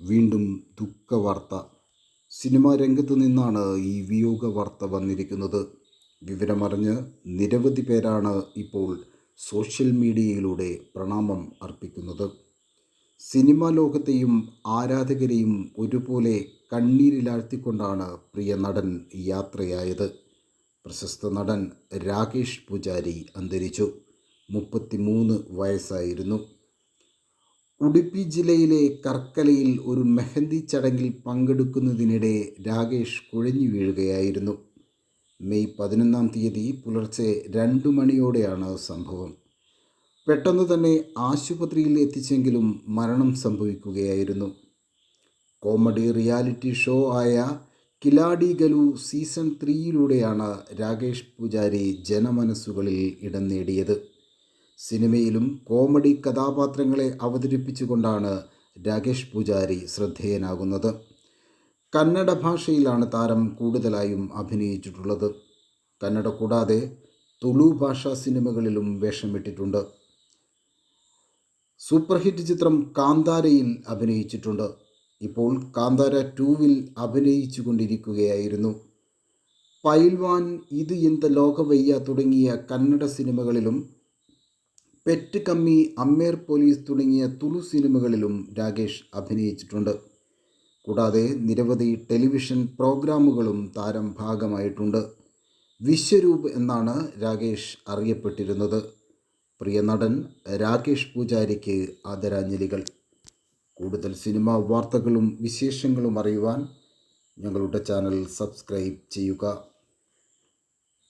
വീണ്ടും ദുഃഖവാർത്ത. സിനിമാ രംഗത്ത് നിന്നാണ് ഈ വിയോഗ വാർത്ത വന്നിരിക്കുന്നത്. വിവരമറിഞ്ഞ് നിരവധി പേരാണ് ഇപ്പോൾ സോഷ്യൽ മീഡിയയിലൂടെ പ്രണാമം അർപ്പിക്കുന്നത്. സിനിമാ ലോകത്തെയും ആരാധകരെയും ഒരുപോലെ കണ്ണീരിലാഴ്ത്തിക്കൊണ്ടാണ് പ്രിയ നടൻ യാത്രയായത്. പ്രശസ്ത നടൻ രാകേഷ് പൂജാരി അന്തരിച്ചു. മുപ്പത്തിമൂന്ന് വയസ്സായിരുന്നു. ഉടുപ്പി ജില്ലയിലെ കർക്കലയിൽ ഒരു മെഹന്തി ചടങ്ങിൽ പങ്കെടുക്കുന്നതിനിടെ രാകേഷ് കുഴഞ്ഞു വീഴുകയായിരുന്നു. മെയ് പതിനൊന്നാം തീയതി പുലർച്ചെ രണ്ടു മണിയോടെയാണ് സംഭവം. പെട്ടെന്ന് തന്നെ ആശുപത്രിയിൽ എത്തിച്ചെങ്കിലും മരണം സംഭവിക്കുകയായിരുന്നു. കോമഡി റിയാലിറ്റി ഷോ ആയ കിലാഡി ഗലു സീസൺ ത്രീയിലൂടെയാണ് രാകേഷ് പൂജാരി ജനമനസ്സുകളിൽ ഇടം നേടിയത്. സിനിമയിലും കോമഡി കഥാപാത്രങ്ങളെ അവതരിപ്പിച്ചുകൊണ്ടാണ് രാകേഷ് പൂജാരി ശ്രദ്ധേയനാകുന്നത്. കന്നഡ ഭാഷയിലാണ് താരം കൂടുതലായും അഭിനയിച്ചിട്ടുള്ളത്. കന്നഡ കൂടാതെ തുളു ഭാഷാ സിനിമകളിലും വേഷമിട്ടിട്ടുണ്ട്. സൂപ്പർ ഹിറ്റ് ചിത്രം കാന്താരയിൽ അഭിനയിച്ചിട്ടുണ്ട്. ഇപ്പോൾ കാന്താര ടൂവിൽ അഭിനയിച്ചു കൊണ്ടിരിക്കുകയായിരുന്നു പൈൽവാൻ ഇത് എന്ത ലോകവയ്യ തുടങ്ങിയ കന്നഡ സിനിമകളിലും പെറ്റ് കമ്മി അമ്മേർ പോലീസ് തുടങ്ങിയ തുളു സിനിമകളിലും രാകേഷ് അഭിനയിച്ചിട്ടുണ്ട്. കൂടാതെ നിരവധി ടെലിവിഷൻ പ്രോഗ്രാമുകളും താരം ഭാഗമായിട്ടുണ്ട്. വിശ്വരൂപ് എന്നാണ് രാകേഷ് അറിയപ്പെട്ടിരുന്നത്. പ്രിയ നടൻ രാകേഷ് പൂജാരിക്ക് ആദരാഞ്ജലികൾ. കൂടുതൽ സിനിമാ വാർത്തകളും വിശേഷങ്ങളും അറിയുവാൻ ഞങ്ങളുടെ ചാനൽ സബ്സ്ക്രൈബ് ചെയ്യുക.